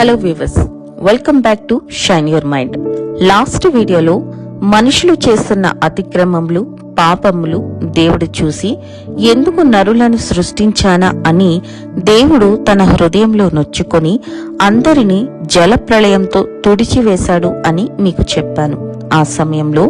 Hello viewers welcome back to shine your mind last వీడియోలో మనుషులు చేస్తున్న అతిక్రమములు పాపములు దేవుడు చూసి ఎందుకు నరులను సృష్టించానా అని దేవుడు తన హృదయంలో నొచ్చుకొని అందరినీ జల ప్రళయంతో తుడిచివేశాడు అని మీకు చెప్పాను. ఆ సమయంలో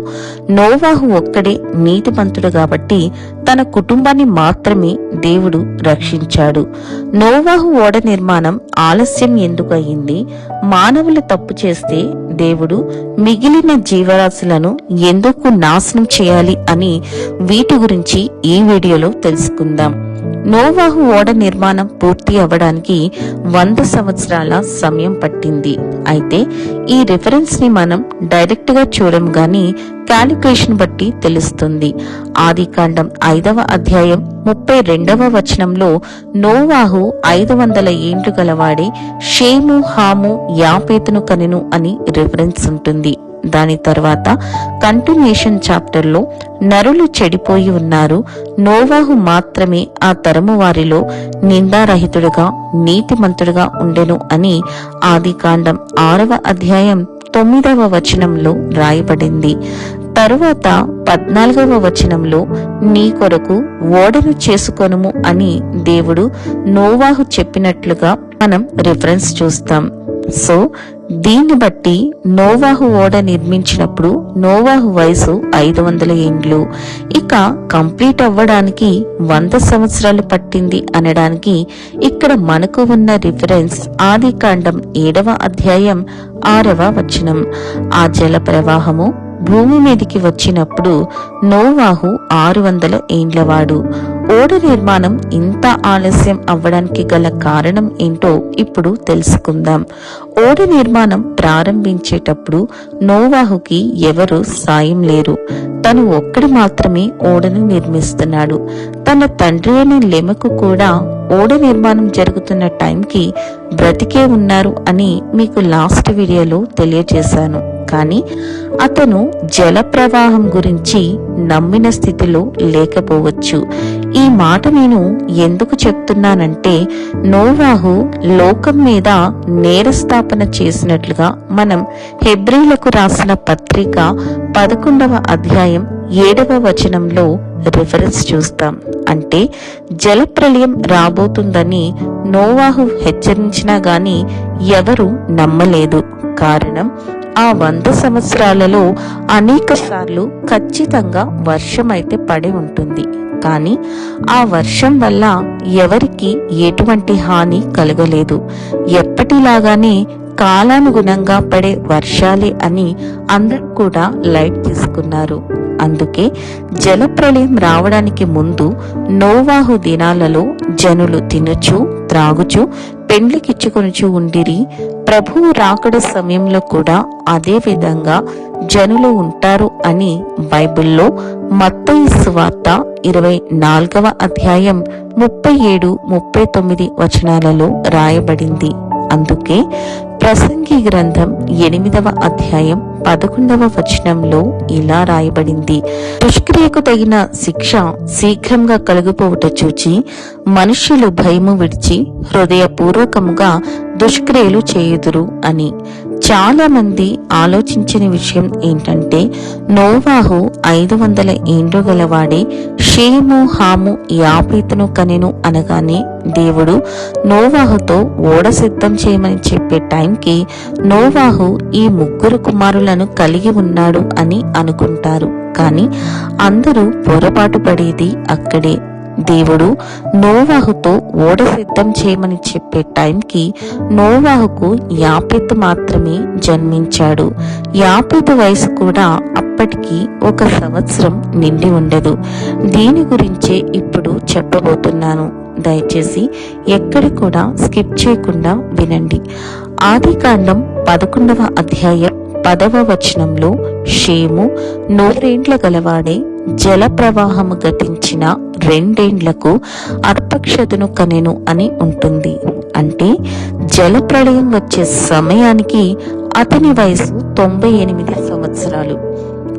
నోవాహు ఒక్కడే నీతిమంతుడు కాబట్టి తన కుటుంబాన్ని మాత్రమే దేవుడు రక్షించాడు. నోవాహు ఓడ నిర్మాణం ఆలస్యం ఎందుకు అయింది మానవులు తప్పు చేస్తే దేవుడు మిగిలిన జీవరాశులను ఎందుకు నాశనం చేయాలి అని వీటి గురించి ఈ వీడియోలో తెలుసుకుందాం. నోవాహు ఓడ నిర్మాణం పూర్తి అవ్వడానికి వంద సంవత్సరాల సమయం పట్టింది. అయితే ఈ రిఫరెన్స్ని మనం డైరెక్ట్గా చూడం గాని క్యాలిక్యులేషన్ బట్టి తెలుస్తుంది. ఆది కాండం ఐదవ అధ్యాయం ముప్పై రెండవ వచనంలో నోవాహు ఐదు వందల ఏండ్లు గలవాడే షేము హాము యాపేతును కనెను అని రిఫరెన్స్ ఉంటుంది. దాని తర్వాత కంటిన్యూషన్ చాప్టర్లో నరులు చెడిపోయి ఉన్నారు. నోవాహు మాత్రమే ఆ తరము వారిలో నిందారహితుడుగా నీతిమంతుడుగా ఉండెను అని ఆది కాండం ఆరవ అధ్యాయం తొమ్మిదవ వచనంలో రాయబడింది. తరువాత పద్నాలుగవ వచనంలో నీ కొరకు ఓడను చేసుకొనుము అని దేవుడు నోవాహు చెప్పినట్లుగా మనం రిఫరెన్స్ చూస్తాం. సో దీన్ని బట్టి నోవాహు ఓడ నిర్మించినప్పుడు నోవాహు వయసు ఐదు వందల ఏండ్లు. ఇక కంప్లీట్ అవ్వడానికి వంద సంవత్సరాలు పట్టింది అనడానికి ఇక్కడ మనకు ఉన్న రిఫరెన్స్ ఆది కాండం ఏడవ అధ్యాయం ఆరవ వచనం. ఆ జల ప్రవాహము భూమి మీదికి వచ్చినప్పుడు నోవాహు ఆరు వందల ఏండ్లవాడు. ఓడ నిర్మాణం ఇంత ఆలస్యం అవ్వడానికి గల కారణం ఏంటో ఇప్పుడు తెలుసుకుందాం. ఓడ నిర్మాణం ప్రారంభించేటప్పుడు నోవాహుకి ఎవరు సాయం లేరు. తను ఒక్కడి మాత్రమే ఓడను నిర్మిస్తున్నాడు. తన తండ్రి అయిన లెమకు కూడా ఓడ నిర్మాణం జరుగుతున్న టైంకి బ్రతికే ఉన్నారు అని మీకు లాస్ట్ వీడియోలో తెలియజేశాను. కానీ అతను జల ప్రవాహం గురించి నమ్మిన స్థితిలో లేకపోవచ్చు. ఈ మాట నేను ఎందుకు చెప్తున్నానంటే నోవాహు లోకం మీద నేరస్థాపన చేసినట్లుగా మనం హెబ్రిలకు రాసిన పత్రిక పదకొండవ అధ్యాయం ఏడవ వచనంలో రిఫరెన్స్ చూస్తాం. అంటే జలప్రళయం రాబోతుందని నోవాహు హెచ్చరించినా గాని ఎవరు నమ్మలేదు. కారణం ఆ వంద సంవత్సరాలలో అనేక సార్లు ఖచ్చితంగా వర్షం అయితే పడి ఉంటుంది. కానీ ఆ వర్షం వల్ల ఎవరికి ఎటువంటి హాని కలగలేదు. ఎప్పటిలాగానే కాలానుగుణంగా పడే వర్షాలే అని అందరూ కూడా లైట్ తీసుకున్నారు. అందుకే జలప్రలయం రావడానికి ముందు నోవాహు దినాలలో జనులు తినచు త్రాగుచు పెండ్లికిచ్చుకొనుచు ఉండిరి ప్రభువు రాకడ సమయంలో కూడా అదే విధంగా జనులు ఉంటారు అని బైబిల్లో మత్తయి సువార్త ఇరవై నాలుగవ అధ్యాయం ముప్పై ఏడు ముప్పై తొమ్మిది వచనాలలో రాయబడింది. అందుకే ప్రసంగి గ్రంథం ఎనిమిదవ అధ్యాయం పదకొండవ వచనంలో ఇలా రాయబడింది. దుష్క్రియకు తగిన శిక్ష శీఘ్రంగా కలుగుపోవుట చూచి మనుష్యులు భయము విడిచి హృదయపూర్వకముగా దుష్క్రియలు చేయుదురు అని. చాలా మంది ఆలోచించిన విషయం ఏంటంటే నోవాహు ఐదు వందల ఏండ్లు గలవాడే షేము హాము యాపేతను కనెను అనగానే దేవుడు నోవాహుతో ఓడ సిద్ధం చేయమని చెప్పే టైంకి నోవాహు ఈ ముగ్గురు కుమారులను కలిగి ఉన్నాడు అని అనుకుంటారు. కానీ అందరూ పొరపాటు పడేది అక్కడే. దేవుడు నోవాహుతో ఓడ సిద్ధం చేయమని చెప్పే టైంకి నోవాహుకు యాపెతు మాత్రమే జన్మించాడు. యాపెతు వయసు కూడా అప్పటికి ఒక సంవత్సరం నిండి ఉండదు. దీని గురించే ఇప్పుడు చెప్పబోతున్నాను. దయచేసి ఎక్కడ కూడా స్కిప్ చేయకుండా వినండి. ఆదికాండం పదకొండవ అధ్యాయం పదవ వచనంలో షేము నూరేండ్ల గలవాడే జల ప్రవాహము గతించిన రెండేండ్లకు అర్పక్షతను కనెను అని ఉంటుంది. అంటే జల ప్రళయం వచ్చే సమయానికి అతని వయసు తొంభై ఎనిమిది సంవత్సరాలు.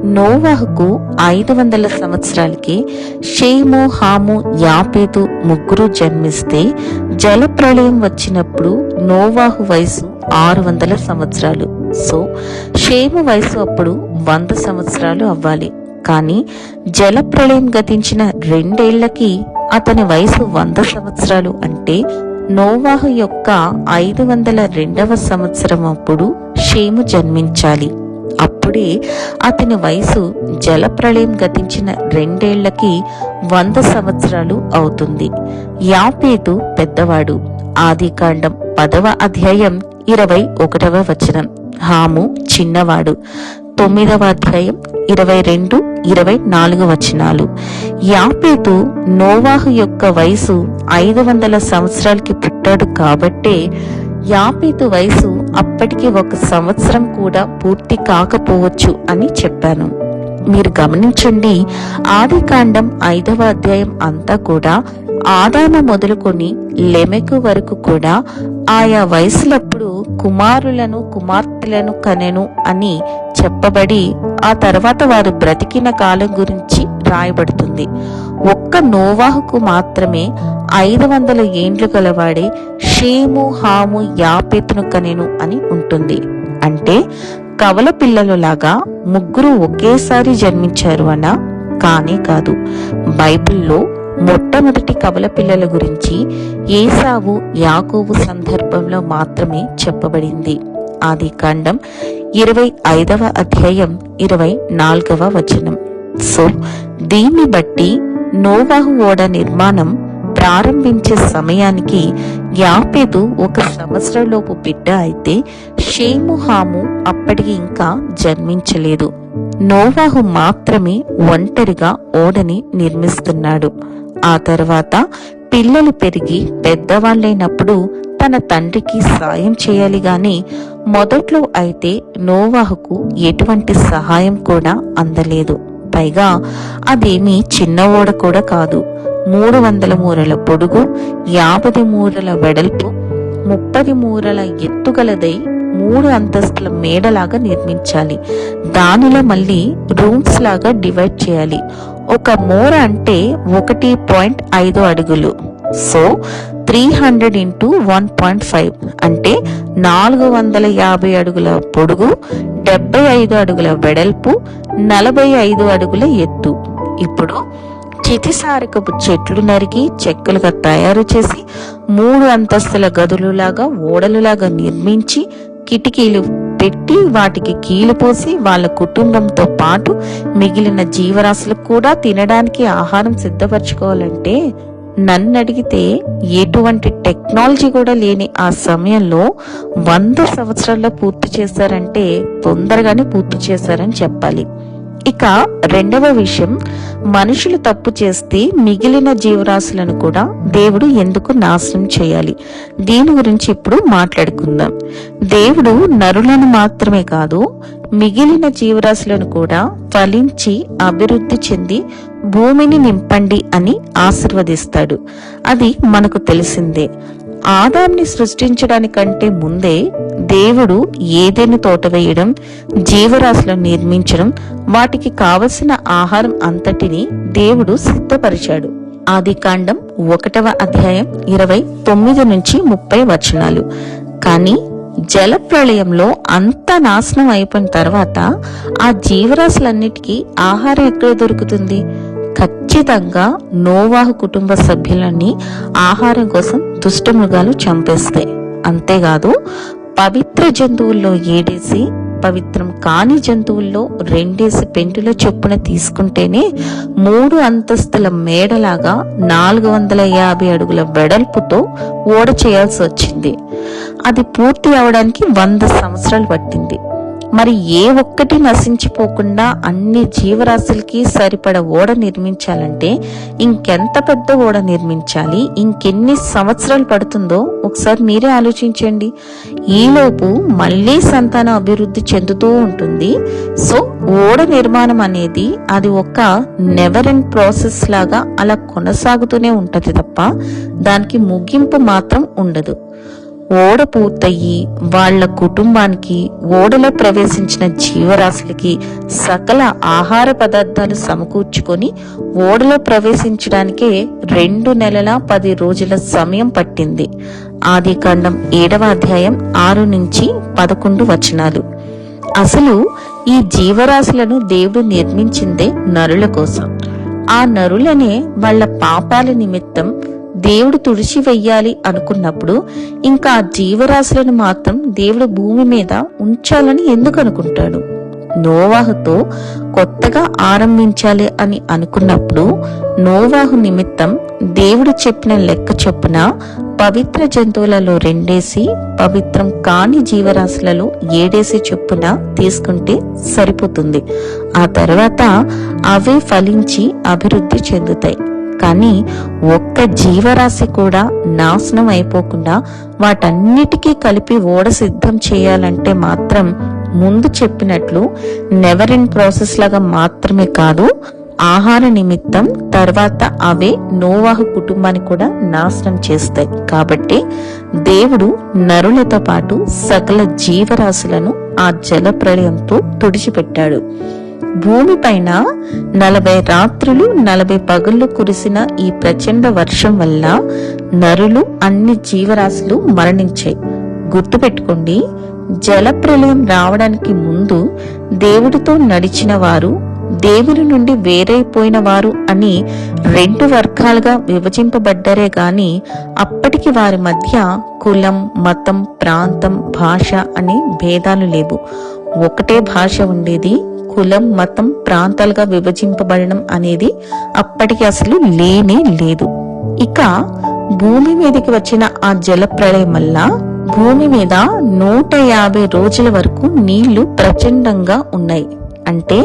నోవాహుకు ఐదు వందల సంవత్సరాలకి షేము హాము యాపేతు ముగ్గురు జన్మిస్తే జల ప్రళయం వచ్చినప్పుడు నోవాహు వయసు ఆరు వందల సంవత్సరాలు. సో షేము వయసు అప్పుడు వంద సంవత్సరాలు అవ్వాలి. కానీ జలప్రళయం గతించిన రెండేళ్ళకి అతని వయసు వంద సంవత్సరాలు అంటే నోవాహు యొక్క ఐదు వందల రెండవ సంవత్సరం అప్పుడు షేము జన్మించాలి. అప్పుడే అతని వయసు జలప్రళయం గతించిన రెండేళ్ళకి వంద సంవత్సరాలు అవుతుంది. యాపేతు పెద్దవాడు. ఆదికాండం పదవ అధ్యాయం ఇరవై ఒకటవ వచనం. హాము చిన్నవాడు. తొమ్మిదవ అధ్యాయం ఇరవై రెండు ఇరవై నాలుగు వచనాలు. యాపేతు నోవాహు యొక్క వయసు ఐదు వందల సంవత్సరాలకి పుట్టాడు కాబట్టే యాపేతు వయసు అప్పటికి ఒక సంవత్సరం కూడా పూర్తి కాకపోవచ్చు అని చెప్పాను. మీరు గమనించండి ఆది కాండం ఐదవ అధ్యాయం అంతా కూడా ఆదాము మొదలుకొని లెమెకు వరకు కూడా ఆయా వయసులప్పుడు కుమారులను కుమార్తెలను కనెను అని చెప్పబడి ఆ తర్వాత వారు బ్రతికిన కాలం గురించి రాయబడుతుంది. ఒక్క నోవాహుకు మాత్రమే ఐదు వందల ఏండ్లు గలవాడే షేము హాము యాపెతును కనెను అని ఉంటుంది. అంటే కవల పిల్లలులాగా ముగ్గురు ఒకేసారి జన్మించారు అన్న కానే కాదు. బైబిల్లో మొట్టమొదటి కవల పిల్లల గురించి ఏసావు యాకోబు సందర్భంలో మాత్రమే చెప్పబడింది. ఆది కాండం ఇరవై ఐదవ అధ్యాయం ఇరవై నాలుగవ వచనం. సో దీన్ని బట్టి నోవాహు ఓడ నిర్మాణం ప్రారంభించే సమయానికి యాపేదు ఒక సంవత్సరంలోపు బిడ్డ అయితే షేముహాము అప్పటికి ఇంకా జన్మించలేదు. నోవాహు మాత్రమే ఒంటరిగా ఓడని నిర్మిస్తున్నాడు. ఆ తర్వాత పిల్లలు పెరిగి పెద్దవాళ్ళైనప్పుడు తన తండ్రికి సాయం చేయాలి గాని మొదట్లో అయితే నోవాహుకు ఎటువంటి సహాయం కూడా అందలేదు. పైగా అదేమీ చిన్న ఓడ కూడా కాదు. మూడు వందల మూరల పొడుగు యాభై మూరల వెడల్పు ముప్పది మూరల ఎత్తుగలదై మూడు అంతస్తుల మేడలాగా నిర్మించాలి. దానిలో మళ్ళీ రూమ్స్ లాగా డివైడ్ చేయాలి. ఒక మోర అంటే ఒకటి పాయింట్ ఐదు అడుగులు. So three hundred into one point five అంటే నాలుగు వందల యాభై అడుగుల పొడుగు డెబ్బై ఐదు అడుగుల వెడల్పు నలభై ఐదు అడుగుల ఎత్తు. ఇప్పుడు చితిసారకపు చెట్లు నరికి చెక్కలుగా తయారు చేసి మూడు అంతస్తుల గదులులాగా ఓడలులాగా నిర్మించి కిటికీలు పెట్టి వాటికి కీలు పోసి వాళ్ళ కుటుంబంతో పాటు మిగిలిన జీవరాశులకు కూడా తినడానికి ఆహారం సిద్ధపరచుకోవాలంటే నన్ను అడిగితే ఎటువంటి టెక్నాలజీ కూడా లేని ఆ సమయంలో వంద సంవత్సరాల్లో పూర్తి చేశారంటే తొందరగానే పూర్తి చేశారని చెప్పాలి. ఇక రెండవ విషయం మనుషులు తప్పు చేస్తే మిగిలిన జీవరాశులను కూడా దేవుడు ఎందుకు నాశనం చేయాలి? దీని గురించి ఇప్పుడు మాట్లాడుకుందాం. దేవుడు నరులను మాత్రమే కాదు మిగిలిన జీవరాశులను కూడా ఫలించి అభివృద్ధి చెంది భూమిని నింపండి అని ఆశీర్వదిస్తాడు. అది మనకు తెలిసిందే. ఆదాంని సృష్టించడానికంటే ముందే దేవుడు ఏదైనా తోట వేయడం జీవరాశులను నిర్మించడం వాటికి కావలసిన ఆహారం అంతటిని దేవుడు సిద్ధపరిచాడు. ఆది కాండం ఒకటవ అధ్యాయం ఇరవై తొమ్మిది నుంచి ముప్పై వచనాలు. కానీ జల ప్రళయంలో అంత నాశనం అయిపోయిన తర్వాత ఆ జీవరాశులన్నిటికీ ఆహారం ఎక్కడ దొరుకుతుంది? ఖచ్చితంగా నోవాహు కుటుంబ సభ్యులన్నీ ఆహారం కోసం దుష్టమృగాలు చంపేస్తాయి. అంతేకాదు పవిత్ర జంతువుల్లో ఏడేసి పవిత్రం కాని జంతువుల్లో రెండేసి పెంటుల చొప్పున తీసుకుంటేనే మూడు అంతస్తుల మేడలాగా నాలుగు వందల యాభై అడుగుల వెడల్పుతో ఓడ చేయాల్సి వచ్చింది. అది పూర్తి అవడానికి వంద సంవత్సరాలు పట్టింది. మరి ఏ ఒక్కటి నశించిపోకుండా అన్ని జీవరాశులకి సరిపడ ఓడ నిర్మించాలంటే ఇంకెంత పెద్ద ఓడ నిర్మించాలి? ఇంకెన్ని సంవత్సరాలు పడుతుందో ఒకసారి మీరే ఆలోచించండి. ఈలోపు మళ్ళీ సంతానం అభివృద్ధి చెందుతూ ఉంటుంది. సో ఓడ నిర్మాణం అనేది అది ఒక నెవర్ ఎండ్ ప్రాసెస్ లాగా అలా కొనసాగుతూనే ఉంటది తప్ప దానికి ముగింపు మాత్రం ఉండదు. ఓడ పూర్తయి వాళ్ళ కుటుంబానికి ఓడలో ప్రవేశించిన జీవరాశులకి సకల ఆహార పదార్థాలు సమకూర్చుకొని ఓడలో ప్రవేశించడానికే రెండు నెలల పది రోజుల సమయం పట్టింది. ఆది కాండం ఏడవ అధ్యాయం ఆరు నుంచి పదకొండు వచనాలు. అసలు ఈ జీవరాశులను దేవుడు నిర్మించిందే నరుల కోసం. ఆ నరులనే వాళ్ళ పాపాల నిమిత్తం దేవుడు తుడిచి వెయ్యాలి అనుకున్నప్పుడు ఇంకా ఆ జీవరాశులను మాత్రం దేవుడు భూమి మీద ఉంచాలని ఎందుకు అనుకుంటాడు? నోవాహుతో కొత్తగా ఆరంభించాలి అని అనుకున్నప్పుడు నోవాహు నిమిత్తం దేవుడు చెప్పిన లెక్క చొప్పున పవిత్ర జంతువులలో రెండేసి పవిత్రం కాని జీవరాశులలో ఏడేసి చొప్పున తీసుకుంటే సరిపోతుంది. ఆ తర్వాత అవే ఫలించి అభివృద్ధి చెందుతాయి. కానీ ఒక్క జీవరాశి కూడా నాశనం అయిపోకుండా వాటన్నిటికీ కలిపి ఓడ సిద్ధం చేయాలంటే మాత్రం ముందు చెప్పినట్లు నెవర్ ఇన్ ప్రాసెస్ లాగా మాత్రమే కాదు ఆహార నిమిత్తం తర్వాత అవే నోవాహు కుటుంబాన్ని కూడా నాశనం చేస్తాయి. కాబట్టి దేవుడు నరులతో పాటు సకల జీవరాశులను ఆ జల ప్రళయంతో తుడిచిపెట్టాడు. భూమిపైన నలభై రాత్రులు నలభై పగళ్ళు కురిసిన ఈ ప్రచండ వర్షం వల్ల నరులు అన్ని జీవరాశులు మరణించాయి. గుర్తుపెట్టుకోండి జలప్రలయం రావడానికి ముందు దేవుడితో నడిచిన వారు దేవుని నుండి వేరైపోయిన వారు అని రెండు వర్గాలుగా విభజింపబడ్డారే గాని అప్పటికి వారి మధ్య కులం మతం ప్రాంతం భాష అనే భేదాలు లేవు. ఒకటే భాష ఉండేది కులం మతం ప్రాంతాలుగా విభజింపబడడం అనేది అప్పటికి అసలు లేనే లేదు. ఇక భూమి మీదకి వచ్చిన ఆ జల ప్రళయం వల్ల భూమి మీద నూట యాభై రోజుల వరకు నీళ్ళు ప్రచండంగా ఉన్నాయి. అంటే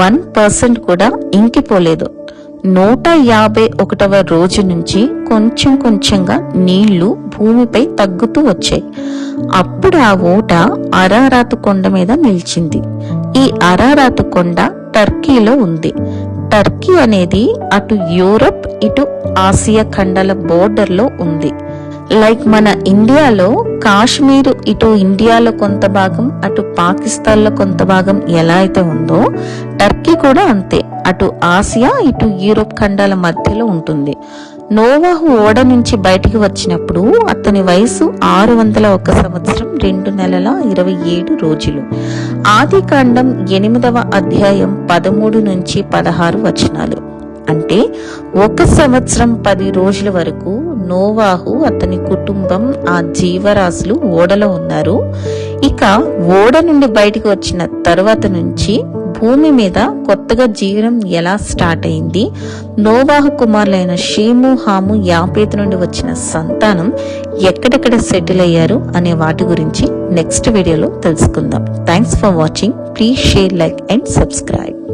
వన్ పర్సెంట్ కూడా ఇంకిపోలేదు. నూట యాభై ఒకటవ రోజు నుంచి కొంచెం కొంచెంగా నీళ్ళు భూమిపై తగ్గుతూ వచ్చాయి. అప్పుడు ఆ ఊట అరారాతు కొండ మీద నిలిచింది. ఈ అరారాత్ కొండ టర్కీలో ఉంది. టర్కీ అనేది అటు యూరప్ ఇటు ఆసియా ఖండాల బోర్డర్లో ఉంది. లైక్ మన ఇండియాలో కాశ్మీర్ ఇటు ఇండియాలో కొంత భాగం అటు పాకిస్తాన్లో కొంత భాగం ఎలా అయితే ఉందో టర్కీ కూడా అంతే. అటు ఆసియా ఇటు యూరోప్ ఖండాల మధ్యలో ఉంటుంది. నోవాహు ఓడ నుంచి బయటికి వచ్చినప్పుడు అతని వయసు ఆరు వందల ఒక సంవత్సరం రెండు నెలల ఇరవై ఏడు రోజులు. ఆది కాండం ఎనిమిదవ అధ్యాయం పదమూడు నుంచి పదహారు వచనాలు. అంటే ఒక సంవత్సరం పది రోజుల వరకు నోవాహు అతని కుటుంబం ఆ జీవరాశులు ఓడలో ఉన్నారు. ఇక ఓడ నుండి బయటకు వచ్చిన తర్వాత నుంచి భూమి మీద కొత్తగా జీవనం ఎలా స్టార్ట్ అయింది? నోవాహు కుమారులైన షేము హాము యాపేత్ నుండి వచ్చిన సంతానం ఎక్కడెక్కడ సెటిల్ అయ్యారు అనే వాటి గురించి నెక్స్ట్ వీడియోలో తెలుసుకుందాం. Thanks for watching please share like and subscribe